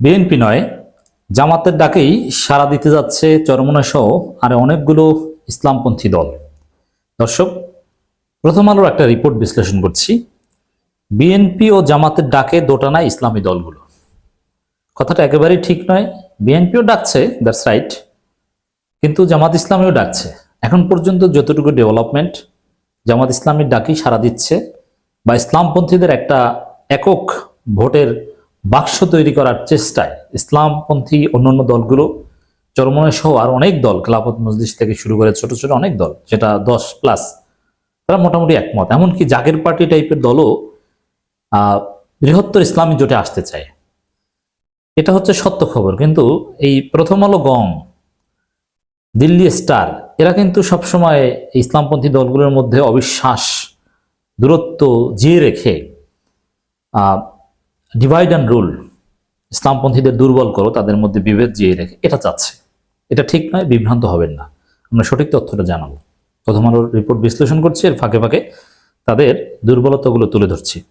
BNP নয়, জামাতের ডাকেই সাড়া দিতে যাচ্ছে চরমনা সহ আর অনেকগুলো ইসলামপন্থী দল। দর্শক, প্রথম আলোর একটা রিপোর্ট বিশ্লেষণ করছি। বিএনপি ও জামাতের ডাকে দোটানা ইসলামী দলগুলো। কথাটা একেবারেই ঠিক নয়, বিএনপিও ডাকছে দ্যাটস রাইট কিন্তু জামাত ইসলামীও ডাকছে। এখন পর্যন্ত যতটুকু ডেভেলপমেন্ট জামাত ইসলামীর ডাকেই সাড়া দিচ্ছে বা ইসলামপন্থীদের একটা একক ভোটের বাক্স তৈরি করার চেষ্টায় ইসলামপন্থী অন্যান্য দলগুলো চরমনে সহ আর অনেক দল খেলাফত মজলিস থেকে শুরু করে ছোট ছোট অনেক দল, যেটা দশ প্লাস তারা মোটামুটি একমত। এমনকি জাগের পার্টি টাইপের দলও বৃহত্তর ইসলামী জোটে আসতে চায়। এটা হচ্ছে সত্য খবর। কিন্তু এই প্রথম আলো গং দিল্লি স্টার, এরা কিন্তু সবসময় ইসলামপন্থী দলগুলোর মধ্যে অবিশ্বাস, দূরত্ব জিয়ে রেখে ডিভাইড অ্যান্ড রুল ইসলামপন্থীদের দুর্বল করো, তাদের মধ্যে বিভেদ জিয়ে রেখে। এটা চাচ্ছে। এটা ঠিক নয়, বিভ্রান্ত হবেন না। আমরা সঠিক তথ্যটা জানাব। প্রথম আলোর রিপোর্ট বিশ্লেষণ করছি, এর ফাঁকে ফাঁকে তাদের দুর্বলতাগুলো তুলে ধরছি।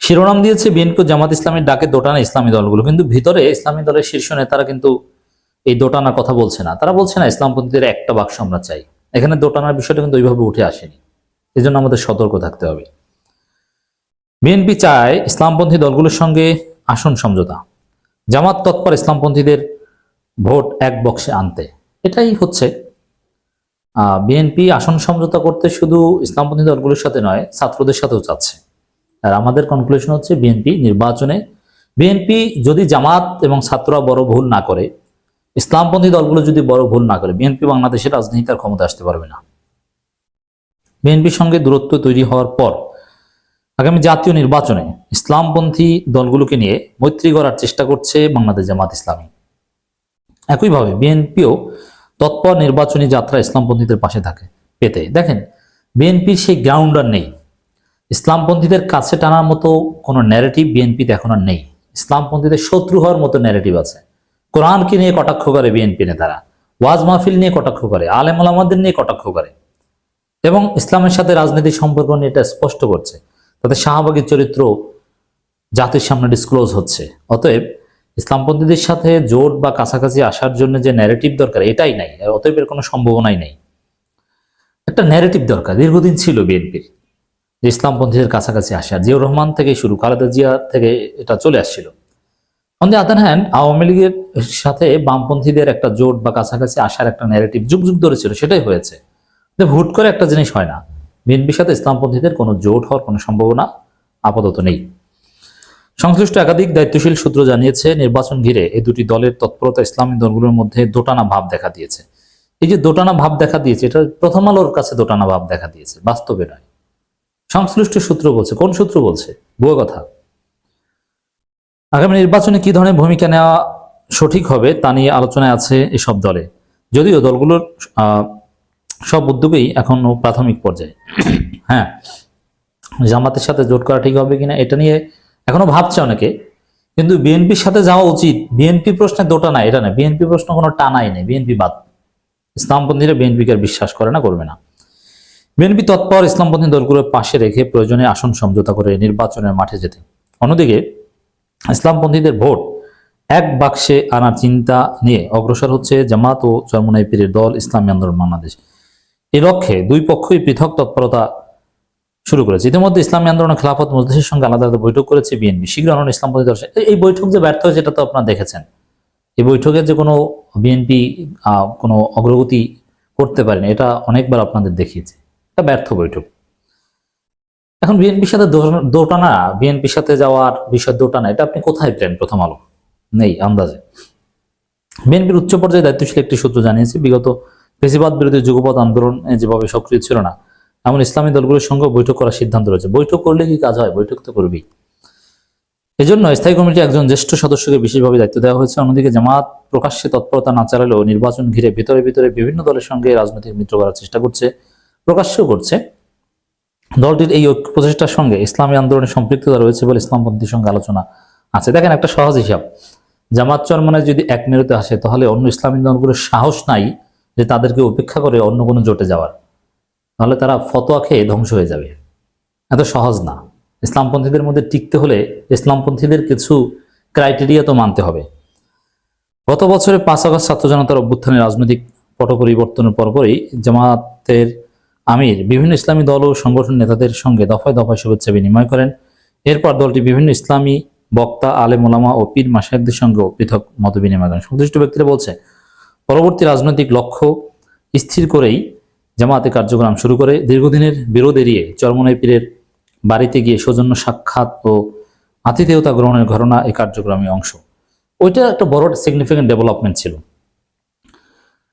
শিরোনাম দিয়েছে বিএনপি জামাত ইসলামের ডাকে দোটানা ইসলামী দলগুলো। কিন্তু ভিতরে ইসলামী দলের শীর্ষ নেতারা কিন্তু এই দোটানার কথা বলছে না। তারা বলছে না, ইসলামপন্থীদের একটা বাক্স আমরা চাই। এখানে দোটানার বিষয়টা কিন্তু ওইভাবে উঠে আসেনি। এই জন্য আমাদের সতর্ক থাকতে হবে। বিএনপি চায় ইসলামপন্থী দলগুলোর সঙ্গে আসন সমঝোতা। জামাত তৎপর ইসলামপন্থীদের ভোট এক বক্সে আনতে। এটাই হচ্ছে বিএনপি আসন সমঝোতা করতে শুধু ইসলামপন্থী দলগুলোর সাথে নয়, ছাত্রদের সাথেও চাচ্ছে। আর আমাদের কনক্লুশন হচ্ছে বিএনপি নির্বাচনে, বিএনপি যদি জামাত এবং ছাত্ররা বড় ভুল না করে, ইসলামপন্থী দলগুলো যদি বড় ভুল না করে, বিএনপি বাংলাদেশের রাজনীতি আর ক্ষমতা আসতে পারবে না। বিএনপির সঙ্গে দূরত্ব তৈরি হওয়ার পর আগামী জাতীয় নির্বাচনে ইসলামপন্থী দলগুলোকে নিয়ে মৈত্রী করার চেষ্টা করছে বাংলাদেশ জামাত ইসলামী। একইভাবে বিএনপিও তৎপর নির্বাচনী যাত্রা ইসলামপন্থীদের পাশে থাকে। পেতে দেখেন, বিএনপির সেই গ্রাউন্ডার নেই। ইসলামপন্থীদের কাছে টানার মতো কোনো ন্যারেটিভ বিএনপিতে এখন আর নেই। ইসলামপন্থীদের শত্রু হওয়ার মতো ন্যারেটিভ আছে। কোরআনকে নিয়ে কটাক্ষ করে বিএনপি নেতারা। ওয়াজ মাহফিল নিয়ে কটাক্ষ করে। আলেম আলামাদের নিয়ে কটাক্ষ করে। এবং ইসলামের সাথে রাজনীতির সম্পর্ক নিয়ে এটা স্পষ্ট করছে। তাদের শাহবাগের চরিত্র জাতির সামনে ডিসক্লোজ হচ্ছে। অতএব ইসলামপন্থীদের সাথে জোট বা কাছাকাছি আসার জন্য যে ন্যারেটিভ দরকার, এটাই নাই। অতএব এর কোনো সম্ভাবনাই নেই। একটা ন্যারেটিভ দরকার, দীর্ঘদিন ছিল বিএনপির, যে ইসলামপন্থীদের কাছাকাছি আসা। জিয়াউর রহমান থেকে শুরু, খালেদা জিয়া থেকে এটা চলে আসছিল। On the other hand Awami লীগের সাথে বামপন্থীদের একটা জোট বা কাছাকাছি আসার একটা ন্যারেটিভ যুগ যুগ ধরে ছিল, সেটাই হয়েছে। হুট করে একটা জিনিস হয় না। বিএনপির সাথে ইসলামপন্থীদের কোনো জোট হওয়ার কোনো সম্ভাবনা আপাতত নেই। সংশ্লিষ্ট একাধিক দায়িত্বশীল সূত্র জানিয়েছে, নির্বাচন ঘিরে এই দুটি দলের তৎপরতা ইসলামী দলগুলোর মধ্যে দোটানা ভাব দেখা দিয়েছে। এই যে দোটানা ভাব দেখা দিয়েছে, এটা প্রথম আলোর কাছে দোটানা ভাব দেখা দিয়েছে, বাস্তবে নয়। সংশ্লিষ্ট সূত্র বলছে, কোন সূত্র বলছে? ভুয়ো কথা। আগামী নির্বাচনে কি ধরনের ভূমিকা নেওয়া সঠিক হবে তা নিয়ে আলোচনায় আছে এসব দলে। যদিও দলগুলোর সব উদ্যোগেই এখনও প্রাথমিক পর্যায়ে। হ্যাঁ জামাতের সাথে জোট করা ঠিক হবে কিনা এটা নিয়ে এখনও ভাবছে অনেকে, কিন্তু বিএনপির সাথে যাওয়া উচিত। বিএনপি প্রশ্নে দোটা না এটা না বিএনপি প্রশ্ন কোনো টানাই নেই, বিএনপি বাদ। ইসলামপন্থীরা বিএনপিকে বিশ্বাস করে না, করবে না। বিএনপি তৎপর ইসলামপন্থী দলগুলোর পাশে রেখে প্রয়োজনে আসন সমঝোতা করে নির্বাচনের মাঠে যেতে। অন্যদিকে ইসলামপন্থীদের ভোট এক বাক্সে আনার চিন্তা নিয়ে অগ্রসর হচ্ছে জামাত ও চরমনাই পীরের দল ইসলামী আন্দোলন বাংলাদেশ। এই লক্ষ্যে দুই পক্ষই পৃথক তৎপরতা শুরু করেছে। ইতিমধ্যে ইসলামী আন্দোলন খেলাফত মজলিসের সঙ্গে আলাদা আলাদা বৈঠক করেছে বিএনপি। শীঘ্র অন্য ইসলামপন্থী এই- বৈঠক যে ব্যর্থ হয়েছে, এটা তো আপনারা দেখেছেন। এই বৈঠকে যে কোনো বিএনপি কোনো অগ্রগতি করতে পারেনি, এটা অনেকবার আপনাদের দেখিয়েছে। এটা ব্যর্থ বৈঠক। এখন বিএনপির সাথে দোটানা, বিএনপির সাথে যাওয়ার বিষয় দোটানা, এটা আপনি কোথায় পেলেন? প্রথম আলো। নেই, আন্দাজে। বিএনপির উচ্চ পর্যায়ে দায়িত্বশীল একটি সূত্র জানিয়েছে, বিগত ফেসিবাদ বিরোধী যুগপৎ আন্দোলন যেভাবে সক্রিয় ছিল না, এমন ইসলামী দলগুলোর সঙ্গে বৈঠক করার সিদ্ধান্ত রয়েছে। বৈঠক করলে কি কাজ হয়? বৈঠক তো করবেই। এজন্য স্থায়ী কমিটির একজন জ্যেষ্ঠ সদস্যকে বিশেষভাবে দায়িত্ব দেওয়া হয়েছে। অন্যদিকে জামাত প্রকাশ্যে তৎপরতা না চালালেও নির্বাচন ঘিরে ভিতরে ভিতরে বিভিন্ন দলের সঙ্গে রাজনৈতিক মিত্র করার চেষ্টা করছে, প্রকাশ্যেও করছে। দলটির এই ঐক্য প্রচেষ্টার সঙ্গে ইসলামী আন্দোলনের সম্পৃক্ততা রয়েছে বলে ইসলামপন্থীর সঙ্গে আলোচনা আছে। দেখেন একটা সহজ হিসাব। জামাত চরমনে যদি এক মেরুতে আসে, তাহলে অন্য ইসলামী দলগুলোর সাহস নাই যে তাদেরকে উপেক্ষা করে অন্য কোনো জোটে যাওয়ার। তাহলে তারা ফতোয়া খেয়ে ধ্বংস হয়ে যাবে। এত সহজ না। ইসলামপন্থীদের মধ্যে টিকতে হলে ইসলামপন্থীদের কিছু ক্রাইটেরিয়া তো মানতে হবে। গত বছরে পাঁচ আগস্ট ছাত্র জনতার অভ্যুত্থানের রাজনৈতিক পট পরিবর্তনের পরপরই জামাতের আমির বিভিন্ন ইসলামী দল ও সংগঠন নেতাদের সঙ্গে দফায় দফায় শুভেচ্ছা বিনিময় করেন। এরপর দলটি বিভিন্ন ইসলামী বক্তা, আলেম ওলামা ও পীর মাসায়কদের সঙ্গেও পৃথক মত বিনিময় করেন। সংশ্লিষ্ট ব্যক্তিরা বলছে পরবর্তী রাজনৈতিক লক্ষ্য স্থির করেই জামাতে কার্যক্রম শুরু করে। দীর্ঘদিনের বিরোধ এড়িয়ে চরমনাই পীরের বাড়িতে গিয়ে সৌজন্য সাক্ষাৎ ও আতিথেয়তা গ্রহণের ঘটনা এই কার্যক্রমে অংশ। ওইটা একটা বড় সিগনিফিকেন্ট ডেভেলপমেন্ট ছিল।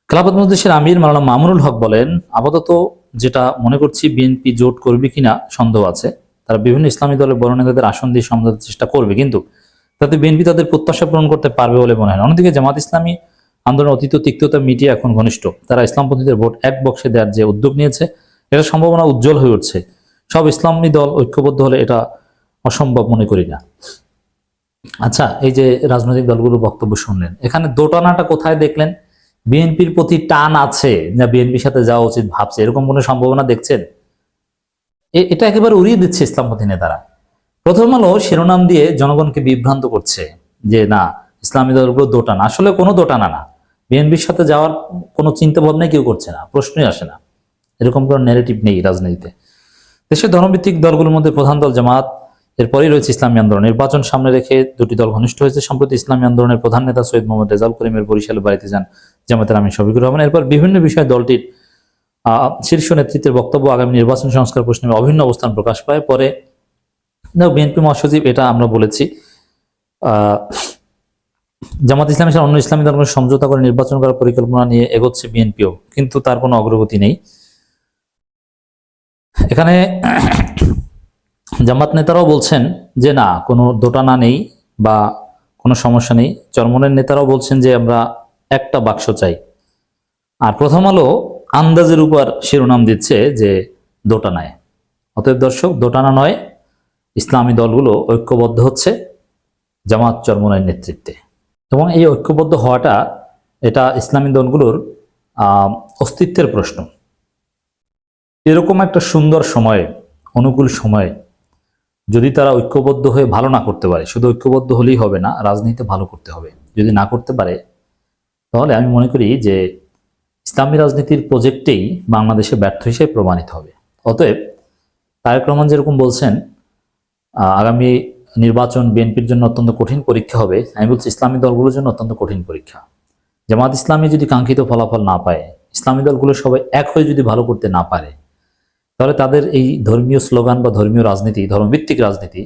খেলাফত মজলিসের আমির মাওলানা মামুনুল হক বলেন, আপাতত যেটা মনে করছি বিএনপি জোট করবে কিনা সন্দেহ আছে। তারা বিভিন্ন ইসলামী দলের বড় নেতাদের আসন দিয়ে সমঝোতার চেষ্টা করবে, কিন্তু তাতে বিএনপি তাদের প্রত্যাশা পূরণ করতে পারবে বলে মনে হয় অন্যদিকে জামাত ইসলামী আন্দোলন অতীত তিক্ততা মিটিয়ে এখন ঘনিষ্ঠ। তারা ইসলামপন্থীদের ভোট এক বক্সে দেওয়ার যে উদ্যোগ নিয়েছে এটা সম্ভাবনা উজ্জ্বল হয়ে উঠছে। সব ইসলামী দল ঐক্যবদ্ধ হলে এটা অসম্ভব মনে করি না। আচ্ছা এই যে রাজনৈতিক দলগুলো বক্তব্য শুনলেন, এখানে দোটানাটা কোথায় দেখলেন? বিএনপির প্রতি টান আছে না বিএনপির সাথে যাওয়া উচিত ভাবছে? এরকম কোনো সম্ভাবনা দেখছেন? এটা একেবারে উড়িয়ে দিচ্ছে ইসলামপন্থী নেতারা। প্রথম আলো শিরোনাম দিয়ে জনগণকে বিভ্রান্ত করছে যে, না, ইসলামী দলগুলো দোটানা। আসলে কোনো দোটানা না। বিএনপির সাথে যাওয়ার কোনো চিন্তা ভাবনাই কেউ করছে না, প্রশ্নই আসে না। এরকম কোনো ন্যারেটিভ নেই রাজনীতিতে। দেশের ধর্মভিত্তিক দলগুলোর মধ্যে প্রধান দল জামাত, এরপরেই রয়েছে ইসলামী আন্দোলন। নির্বাচন সামনে রেখে দুটি দল ঘনিষ্ঠ হয়েছে। সম্প্রতি ইসলামী আন্দোলনের প্রধান নেতা সৈয়দ মোহাম্মদ রেজাল করিমের বরিশালের বাড়িতে যান জামাতের আমির শফিকুর রহমান। এরপর বিভিন্ন বিষয়ে দলটির শীর্ষ নেতৃত্বের বক্তব্য আগামী নির্বাচন সংস্কার প্রশ্নে অভিন্ন অবস্থান প্রকাশ পায়। পরে বিএনপি মহাসচিব, এটা আমরা বলেছি জামাত ইসলামের সাথে অন্য ইসলামী ধর্মের সমঝোতা করে নির্বাচন করার পরিকল্পনা নিয়ে এগোচ্ছে বিএনপিও, কিন্তু তার কোনো অগ্রগতি নেই। এখানে জামাত নেতারাও বলছেন যে, না, কোনো দোটানা নেই বা কোনো সমস্যা নেই। চরমনের নেতারাও বলছেন যে, আমরা একটা বাক্স চাই। আর প্রথম আলো আন্দাজের উপর শিরোনাম দিচ্ছে যে দোটানায় অতএব দর্শক দোটানা নয়, ইসলামী দলগুলো ঐক্যবদ্ধ হচ্ছে জামাত চরমনের নেতৃত্বে। এবং এই ঐক্যবদ্ধ হওয়াটা এটা ইসলামী দলগুলোর অস্তিত্বের প্রশ্ন। এরকম একটা সুন্দর সময়ে, অনুকূল সময়ে যদি তারা ঐক্যবদ্ধ হয়ে ভালো না করতে পারে, শুধু ঐক্যবদ্ধ হলেই হবে না, রাজনীতিতে ভালো করতে হবে, যদি না করতে পারে, তাহলে আমি মনে করি যে ইসলামী রাজনীতির প্রজেক্টেই বাংলাদেশে ব্যর্থ হিসেবে প্রমাণিত হবে। অতএব তারেক রহমান যেরকম বলছেন আগামী নির্বাচন বিএনপির জন্য অত্যন্ত কঠিন পরীক্ষা হবে। আমি বলছি ইসলামী দলগুলোর জন্য অত্যন্ত কঠিন পরীক্ষা। জামাত ইসলামী যদি কাঙ্ক্ষিত ফলাফল না পায়, ইসলামী দলগুলো সবাই এক হয়ে যদি ভালো করতে না পারে, তাহলে তাদের এই ধর্মীয় স্লোগান বা ধর্মীয় রাজনীতি, ধর্মভিত্তিক রাজনীতি,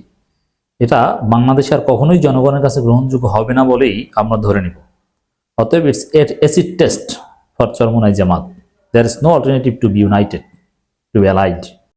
এটা বাংলাদেশে আর কখনোই জনগণের কাছে গ্রহণযোগ্য হবে না বলেই আমরা ধরে নিব। অতএব it's at acid test for Charmonai Jamaat there is no alternative to be united to allied